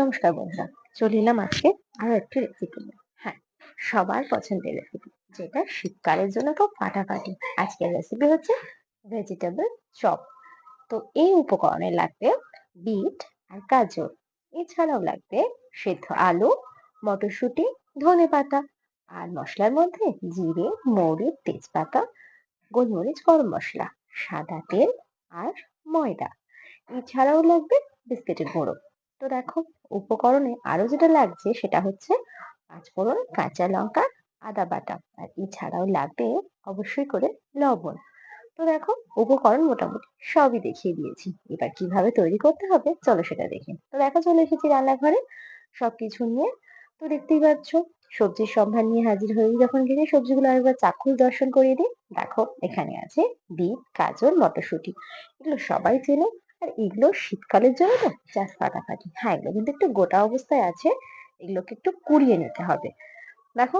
নমস্কার বন্ধুরা, চলে এলাম আজকে আরও একটি রেসিপি নিয়ে। হ্যাঁ সবার পছন্দের রেসিপি যেটা শীতকালের জন্য খুব ফাটাফাটি আজকের রেসিপি হচ্ছে ভেজিটেবল চপ তো এই উপকরণে লাগবে বিট আর গাজর। এছাড়াও লাগবে সেদ্ধ আলু, মটরশুঁটি, ধনে পাতা আর মশলার মধ্যে জিরে, মৌরি, তেজপাতা, গোলমরিচ, গরম মশলা, সাদা তেল আর ময়দা। এছাড়াও লাগবে বিস্কিটের গুঁড়ো। তো দেখো, উপকরণে আরও যেটা লাগছে সেটা হচ্ছে পাঁচফোড়ন, কাঁচা লঙ্কা, আদা বাটা। আর এছাড়াও লাগবে অবশ্যই করে লবণ। তো দেখো, উপকরণ মোটামুটি সবই দেখিয়ে দিয়েছি। এবার কীভাবে তৈরি করতে হবে, চলো সেটা দেখি। তো দেখো, চলে এসেছি রান্নাঘরে। সবকিছু নিয়ে তো দেখতেই পাচ্ছ, সবজির সম্ভার নিয়ে হাজির হয়ে যখন গেলে সবজিগুলো আরেকবার চাক্ষুষ দর্শন করিয়ে দিই। দেখো, এখানে আছে বিট, গাজর, মটরশুঁটি। এগুলো সবাই চেনে। আর এগুলো শীতকালের জন্য তো জাস্ট ফাটাফাটি হ্যাঁ এগুলো কিন্তু একটু গোটা অবস্থায় আছে, এগুলোকে একটু কুড়িয়ে নিতে হবে। দেখো,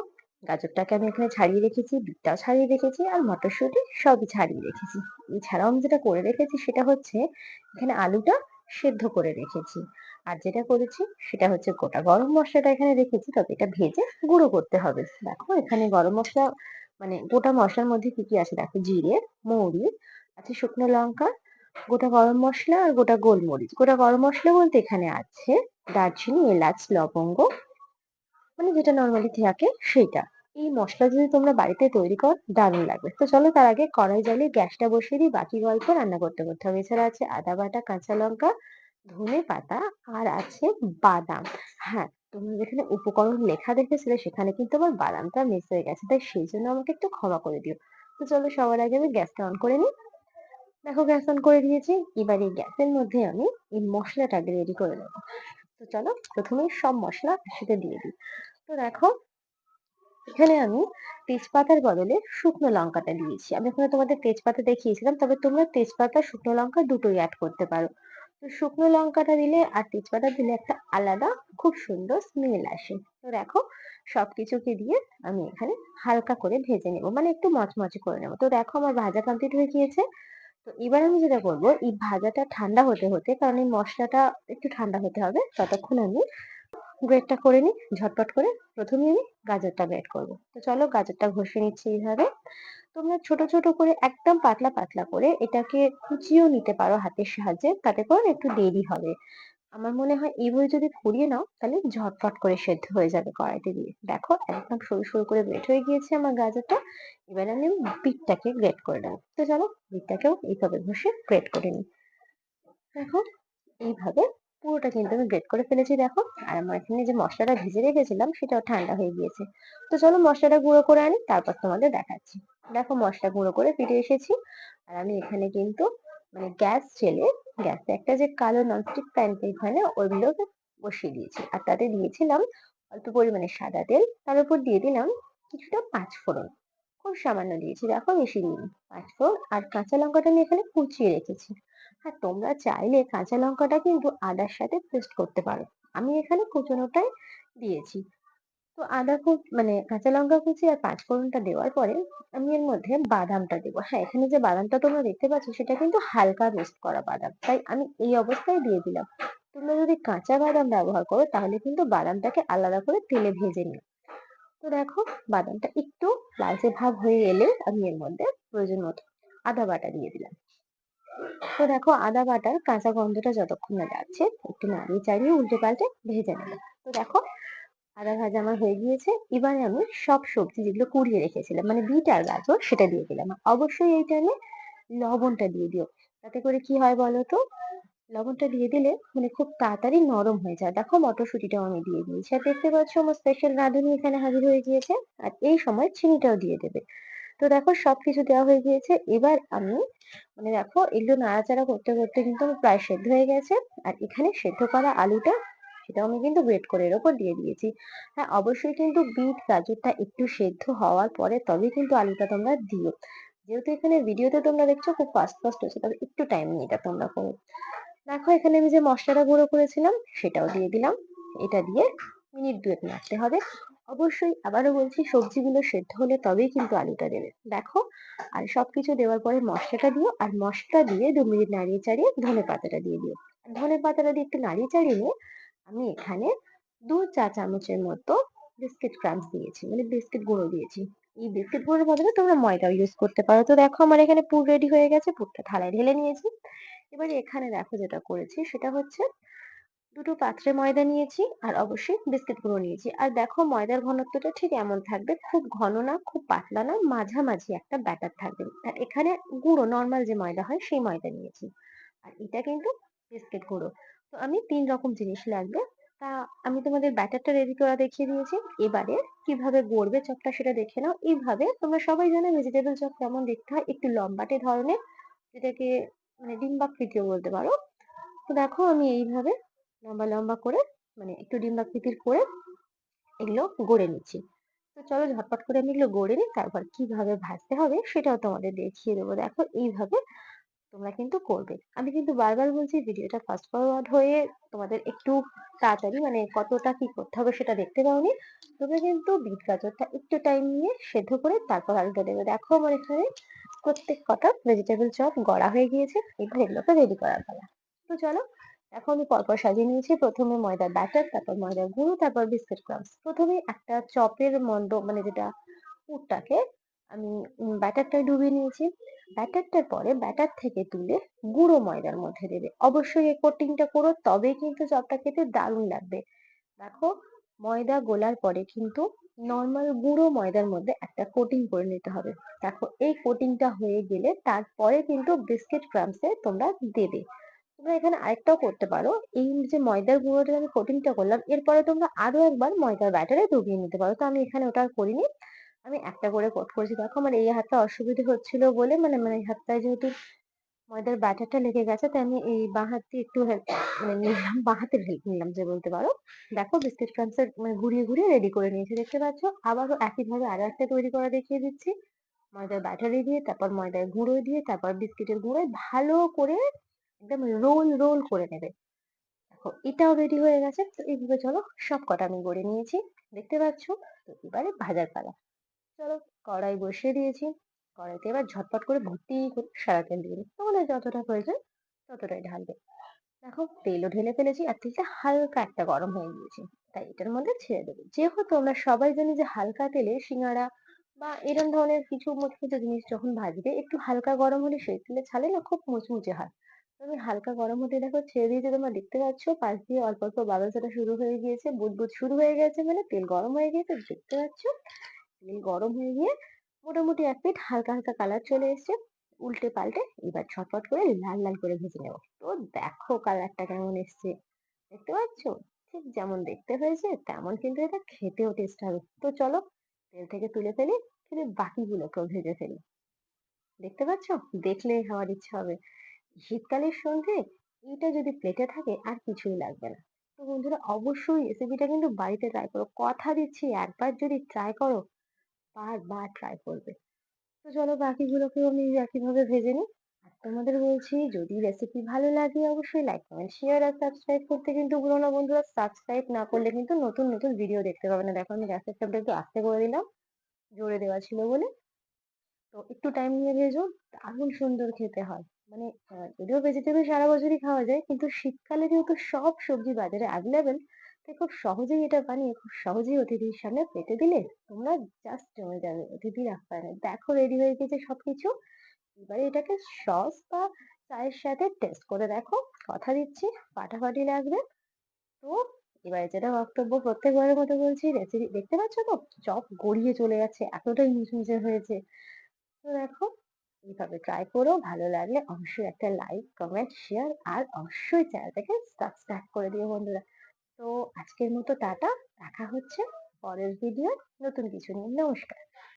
গাজরটাকে আমি এখানে ছাড়িয়ে রেখেছি, বিটটাও ছাড়িয়ে রেখেছি, আর মটরশুঁটি সবই ছাড়িয়ে রেখেছি। এছাড়াও আমি যেটা করে রেখেছি সেটা হচ্ছে, এখানে আলুটা সেদ্ধ করে রেখেছি। আর যেটা করেছি সেটা হচ্ছে গোটা গরম মশলাটা এখানে রেখেছি, তবে এটা ভেজে গুঁড়ো করতে হবে। দেখো, এখানে গরম মশলা মানে গোটা মশলার মধ্যে কি কি আছে? দেখো, জিরে, মৌরি, আছে শুকনো লঙ্কা গোটা গরম মশলা আর গোটা গোলমরিচ। গোটা গরম মশলা বলতে এখানে আছে দারচিনি, এলাচ, লবঙ্গ মানে যেটা নর্মালি থাকে সেটা এই মশলা যদি তোমরা বাড়িতে তৈরি কর, দারুণ লাগবে। তো চলো তার আগে কড়াই জ্বালিয়ে গ্যাসটা বসিয়ে দিই বাকি গল্প রান্না করতে করতে হবে। এছাড়া আছে আদা বাটা, কাঁচা লঙ্কা, ধনে পাতা আর আছে বাদাম। হ্যাঁ তুমি যেখানে উপকরণ লেখা দেখেছিলে সেখানে কিন্তু আমার বাদামটা মিস হয়ে গেছে। তাই সেই জন্য আমাকে একটু ক্ষমা করে দিও। তো চলো সবার আগে আমি গ্যাসটা অন করে নিই। দেখো গ্যাস অন করে দিয়েছি, এবার এই গ্যাসের মধ্যে আমি এই মশলাটাকে রেডি করে নেব। তো চলো প্রথমে সব মশলা একসাথে দিয়ে দিই। তো দেখো, এখানে আমি তেজপাতার বদলে শুকনো লঙ্কাটা দিয়েছি। আমি এখানে তোমাদের তেজপাতা দেখিয়েছিলাম, তবে তোমরা তেজপাতা, শুকনো লঙ্কা দুটোই অ্যাড করতে পারো। তো শুকনো লঙ্কাটা দিলে আর তেজপাতা দিলে একটা আলাদা, খুব সুন্দর স্মেল আসে। তো দেখো, সবকিছুকে দিয়ে আমি এখানে হালকা করে ভেজে নেব। মানে একটু মচমচে করে নেব। তো দেখো, আমার ভাজা কমপ্লিট হয়ে গিয়েছে। তো এবার আমি যেটা করব, এই ভাজাটা ঠান্ডা হতে হতে, কারণ এই মশলাটা একটু ঠান্ডা হতে হবে, ততক্ষণ আমি গ্রেটটা করে নিই, ঝটপট করে প্রথমে আমি গাজরটা গ্রেট করব। তো চলো গাজরটা ঘষে নিচ্ছি এইভাবে। তোমরা ছোট ছোট করে একদম পাতলা পাতলা করে এটাকে কুচিয়েও নিতে পারো হাতের সাহায্যে, তাতে করে একটু দেরি হবে। আমার মনে হয় এইভাবে যদি কুড়িয়ে নাও, তাহলে ঝটপট করে সেদ্ধ হয়ে যাবে কড়াইতে দিয়ে। দেখো, একদম সরু সরু করে গ্রেট হয়ে গিয়েছে আমার গাজরটা। এবার আমি বিটটাকে গ্রেট করে নেব। তো চলো, বিটটাকেও এইভাবে ঘষে গ্রেট করে নিই। দেখো, এইভাবে পুরোটা কিন্তু আমি গ্রেট করে ফেলেছি, দেখো। আর আমার এখানে যে মশলাটা ভেজে রেখেছিলাম, সেটাও ঠান্ডা হয়ে গিয়েছে। তো চলো, মশলাটা গুঁড়ো করে আনি, তারপর তোমাদের দেখাচ্ছি। দেখো, মশলা গুঁড়ো করে ফিরে এসেছি। আর আমি এখানে কিন্তু মানে গ্যাস ছেলে গ্যাসে একটা যে কালো ননস্টিক প্যান এখানে ওইগুলোকে বসিয়ে দিয়েছি। আর তাতে দিয়েছিলাম অল্প পরিমাণে সাদা তেল, তার উপর দিয়ে দিলাম কিছুটা পাঁচ ফোড়ন। খুব সামান্য দিয়েছি। দেখো বেশি দিইনি। পাঁচ ফোড়ন আর কাঁচা লঙ্কাটা আমি এখানে কুচিয়ে রেখেছি। আর তোমরা চাইলে কাঁচা লঙ্কাটা কিন্তু আদার সাথে পেস্ট করতে পারো। আমি এখানে কুচনোটাই দিয়েছি। তো আদা কুচ মানে কাঁচা লঙ্কা কুচি আর পাঁচফোড়নটা দেওয়ার পরে আমি এর মধ্যে বাদামটা দেবো। হ্যাঁ এখানে যে বাদামটা তোমরা দেখতে পাচ্ছ সেটা কিন্তু হালকা রোস্ট করা বাদাম। তাই আমি এই অবস্থায় দিয়ে দিলাম। তোমরা যদি কাঁচা বাদাম ব্যবহার করো তাহলে কিন্তু বাদামটাকে আলাদা করে তেলে ভেজে নিও। তো দেখো বাদামটা একটু লালচে ভাব হয়ে এলে আমি এর মধ্যে প্রয়োজন মতো আদা বাটা দিয়ে দিলাম। তো দেখো আদা বাটার কাঁচা গন্ধটা যতক্ষণ না যাচ্ছে একটু নাড়িয়ে চাড়িয়ে উল্টে পাল্টে ভেজে নেব তো দেখো আদা ভাজা আমার হয়ে গিয়েছে। এবারে আমি সব সবজি যেগুলো কুড়িয়ে রেখেছিলাম মানে বিট আর গাজর, সেটা দিয়ে দিলাম। অবশ্যই এই টাইমে লবণটা দিয়ে দিও। তাতে করে কি হয় বলো তো? লবণটা দিয়ে দিলে মানে খুব তাড়াতাড়ি নরম হয়ে যায়। দেখো মটরশুঁটিটাও আমি দিয়ে দিয়েছি। আর দেখতে পাচ্ছ আমার স্পেশাল রাঁধুনি এখানে হাজির হয়ে গিয়েছে। আর এই সময় চিনিটাও দিয়ে দেবে। তো দেখো সবকিছু দেওয়া হয়ে গিয়েছে। এবার আমি মানে দেখো এগুলো নাড়াচাড়া করতে করতে কিন্তু প্রায় সেদ্ধ হয়ে গেছে। আর এখানে সেদ্ধ করা আলুটা সেটাও আমি কিন্তু গ্রেট করে এর ওপর দিয়ে দিয়েছি। হ্যাঁ অবশ্যই কিন্তু বিট গাজরটা একটু সেদ্ধ হওয়ার পরে তবেই কিন্তু আলুটা তোমরা দিও। যেহেতু এখানে ভিডিওতে তোমরা দেখছ খুব ফাস্ট ফাস্ট হচ্ছে তবে একটু টাইম নিয়ে এটা তোমরা করো। দেখো, এখানে আমি যে মশলাটা গুঁড়ো করেছিলাম, সেটাও দিয়ে দিলাম। এটা দিয়ে মিনিট দুয়েক নাড়তে হবে। অবশ্যই আবারও বলছি, সবজিগুলো সেদ্ধ হলে তবেই কিন্তু আলুটা দেবে। দেখো, আর সবকিছু দেওয়ার পরে মশলাটা দিও, আর মশলা দিয়ে দু মিনিট নাড়িয়ে চাড়িয়ে ধনে পাতাটা দিয়ে দিও। ধনে পাতাটা দিয়ে একটু নাড়িয়ে চাড়িয়ে নিয়ে আমি এখানে দু চা চামচের মতো বিস্কিট ক্রাম্বস দিয়েছি মানে বিস্কিট গুঁড়ো দিয়েছি। এই বিস্কিট গুঁড়োর বদলে তোমরা ময়দাও ইউজ করতে পারো। তো দেখো আমার এখানে পুর রেডি হয়ে গেছে, পুরটা থালায় ঢেলে নিয়েছি। এবারে এখানে দেখো যেটা করেছি, সেটা হচ্ছে দুটো পাত্রে ময়দা নিয়েছি আর অবশ্যই বিস্কিট গুঁড়ো নিয়েছি। আর দেখো ময়দার ঘনত্বটা ঠিক এমন থাকবে, খুব ঘন না, খুব পাতলা না, মাঝামাঝি একটা ব্যাটার থাকবে। আর এখানে গুঁড়ো নর্মাল যে ময়দা হয়, সেই ময়দা নিয়েছি। আর এটা কিন্তু বিস্কিট গুঁড়ো। তো আমি তিন রকম জিনিস লাগবে। তা আমি তোমাদের ব্যাটারটা রেডি করা দেখিয়ে দিয়েছি। এবারে কীভাবে গড়বে চপটা সেটা দেখে নাও। এইভাবে তোমরা সবাই জানো ভেজিটেবল চপ কেমন দেখতে হয়। একটু লম্বাটে ধরনের, যেটাকে মানে ডিম্বাকৃতিও বলতে পারো। তো দেখো আমি এইভাবে লম্বা লম্বা করে মানে একটু ডিম্বাকৃতির করে এগুলো গড়ে নিচ্ছি। তো চলো ঝটপট করে আমি এগুলো গড়ে নিই, তারপর কীভাবে ভাজতে হবে সেটাও তোমাদের দেখিয়ে দেবো। দেখো এইভাবে তোমরা কিন্তু করবে। আমি কিন্তু বারবার বলছি ভিডিওটা ফাস্ট ফরওয়ার্ড হয়ে তোমাদের একটু তাড়াতাড়ি মানে কতটা কি করতে হবে সেটা দেখতে পাওনি তোমরা কিন্তু বিট গাজরটা একটু টাইম নিয়ে সেদ্ধ করে তারপর আলুটা দেবে। দেখো আমার এখানে প্রত্যেক কটা ভেজিটেবল চপ গড়া হয়ে গিয়েছে। এবার এগুলোকে রেডি করার পালা তো চলো এখন আমি পরপর সাজিয়ে নিয়েছি। প্রথমে ময়দার ব্যাটার তারপর ময়দার গুঁড়ো, তারপর বিস্কিট ক্রাম্বস প্রথমে একটা চপের মন্ড মানে যেটা পুরটাকে আমি ব্যাটারটা ডুবিয়ে নিয়েছি। ব্যাটারটার পরে ব্যাটার থেকে তুলে গুঁড়ো ময়দার মধ্যে দেবে। অবশ্যই এই কোটিংটা করো, তবেই কিন্তু চপটা খেতে দারুণ লাগবে। দেখো, ময়দা গোলার পরে কিন্তু নর্মাল গুঁড়ো ময়দার মধ্যে একটা কোটিং করে নিতে হবে। দেখো, এই কোটিংটা হয়ে গেলে তারপরে কিন্তু বিস্কিট ক্রামসে তোমরা দেবে। তোমরা এখানে আরেকটাও করতে পারো। এই যে ময়দার গুঁড়োটা আমি কোটিংটা করলাম, এরপরে তোমরা আরও একবার ময়দার ব্যাটারে ডুবিয়ে নিতে পারো। তো আমি এখানে ওটা করিনি। আমি একটা করে কোট করেছি। দেখো আমার এই হাতটা অসুবিধা হচ্ছিল বলে মানে মানে এই হাতটায় যেহেতু ময়দার ব্যাটারটা লেগে গেছে, তাই আমি এই বাঁ হাত দিয়ে একটু হেল্প মানে নিলাম, বাঁ হাতের হেল্প নিলাম যে বলতে পারো। দেখো বিস্কিট ক্রামসের মানে ঘুরিয়ে ঘুরিয়ে রেডি করে নিয়েছি, দেখতে পাচ্ছ? আবারও একইভাবে আরও একটা তৈরি করা দেখিয়ে দিচ্ছি। ময়দার ব্যাটারি দিয়ে, তারপর ময়দার গুঁড়ো দিয়ে, তারপর বিস্কিটের গুঁড়োয় ভালো করে একদম রোল রোল করে নেবে। দেখো, এটাও রেডি হয়ে গেছে। তো এইভাবে চলো সব কটা আমি গড়ে নিয়েছি। দেখতে পাচ্ছ? তো এবারে ভাজার পালা। চলো কড়াই বসিয়ে দিয়েছি। কড়াইতে এবার ঝটপট করে ভর্তি সাদা তেল দিয়ে দিই। তোমাদের যতটা প্রয়োজন ততটাই ঢালবে। দেখো তেলও ঢেলে ফেলেছি, আর তেলটা হালকা একটা গরম হয়ে গিয়েছে। তাই এটার মধ্যে ছেড়ে দেবো। যেহেতু আমরা সবাই জানি যে হালকা তেলে সিঙ্গারা বা এরকম ধরনের কিছু মুচমুচে জিনিস যখন ভাজবে, একটু হালকা গরম হলে সেই তেলে ছালে না খুব মুচমুচে হয়। তো আমি হালকা গরম হতে দেখো ছেড়ে দিয়েছি তোমরা দেখতে পাচ্ছ। পাশ দিয়ে অল্প অল্প বাবলস ওঠা শুরু হয়ে গিয়েছে, বুদবুদ শুরু হয়ে গেছে মানে তেল গরম হয়ে গিয়েছে, দেখতে পাচ্ছ? তেল গরম হয়ে গিয়ে মোটামুটি এক পিঠ হালকা হালকা কালার চলে এসছে। উল্টে পাল্টে এবার ছটফট করে লাল লাল করে ভেজে নেব। তো দেখো কালারটা কেমন এসছে। দেখতে পাচ্ছ? ঠিক যেমন দেখতে হয়েছে, তেমন কিন্তু এটা খেতেও টেস্ট হবে। তো চলো তেল থেকে তুলে ফেলি ফেলে বাকিগুলোকেও ভেজে ফেলি। দেখতে পাচ্ছ? দেখলে খাওয়ার ইচ্ছা হবে। শীতকালের সন্ধে এটা যদি প্লেটে থাকে আর কিছুই লাগবে না। তো বন্ধুরা, অবশ্যই রেসিপিটা কিন্তু বাড়িতে ট্রাই করো। কথা দিচ্ছি, একবার যদি ট্রাই করো বারবার ট্রাই করবে। তো চলো বাকিগুলোকেও আমি একইভাবে ভেজে নিই। আর তোমাদের বলছি, যদি রেসিপি ভালো লাগে অবশ্যই লাইক কমেন্ট শেয়ার আর সাবস্ক্রাইব করতে কিন্তু ভুলো না বন্ধুরা। সাবস্ক্রাইব না করলে কিন্তু নতুন নতুন ভিডিও দেখতে পাবে না। দেখো আমি গ্যাসের ফ্লেমটা একটু আস্তে করে দিলাম। জোরে দেওয়া ছিল বলে। তো একটু টাইম নিয়ে ভেজো, দারুণ সুন্দর খেতে হয়। মানে যদিও ভেজিটেবল সারা বছরই খাওয়া যায়, কিন্তু শীতকালে যেহেতু সব সবজি বাজারে অ্যাভেলেবেল খুব সহজেই এটা বানিয়ে, খুব সহজেই অতিথির সামনে পেতে দিলে তোমরা জাস্ট জমে যাবে অতিথির আপ্যায়নে। দেখো রেডি হয়ে গেছে সবকিছু। এবারে এটাকে সস বা চায়ের সাথে টেস্ট করে দেখো। কথা দিচ্ছি, ফাটাফাটি লাগবে। তো এবারে যেটা বক্তব্য প্রত্যেকবারের মতো বলছি রেসিপি দেখতে পাচ্ছ তো? চপ গড়িয়ে চলে যাচ্ছে, এতটাই মুচমুচে হয়েছে। তো দেখো, এইভাবে ট্রাই করো, ভালো লাগলে অবশ্যই একটা লাইক কমেন্ট শেয়ার আর অবশ্যই চ্যানেলটাকে সাবস্ক্রাইব করে দিও বন্ধুরা। তো আজকের মতো টাটা। দেখা হচ্ছে পরের ভিডিও নতুন কিছু নিয়ে। নমস্কার।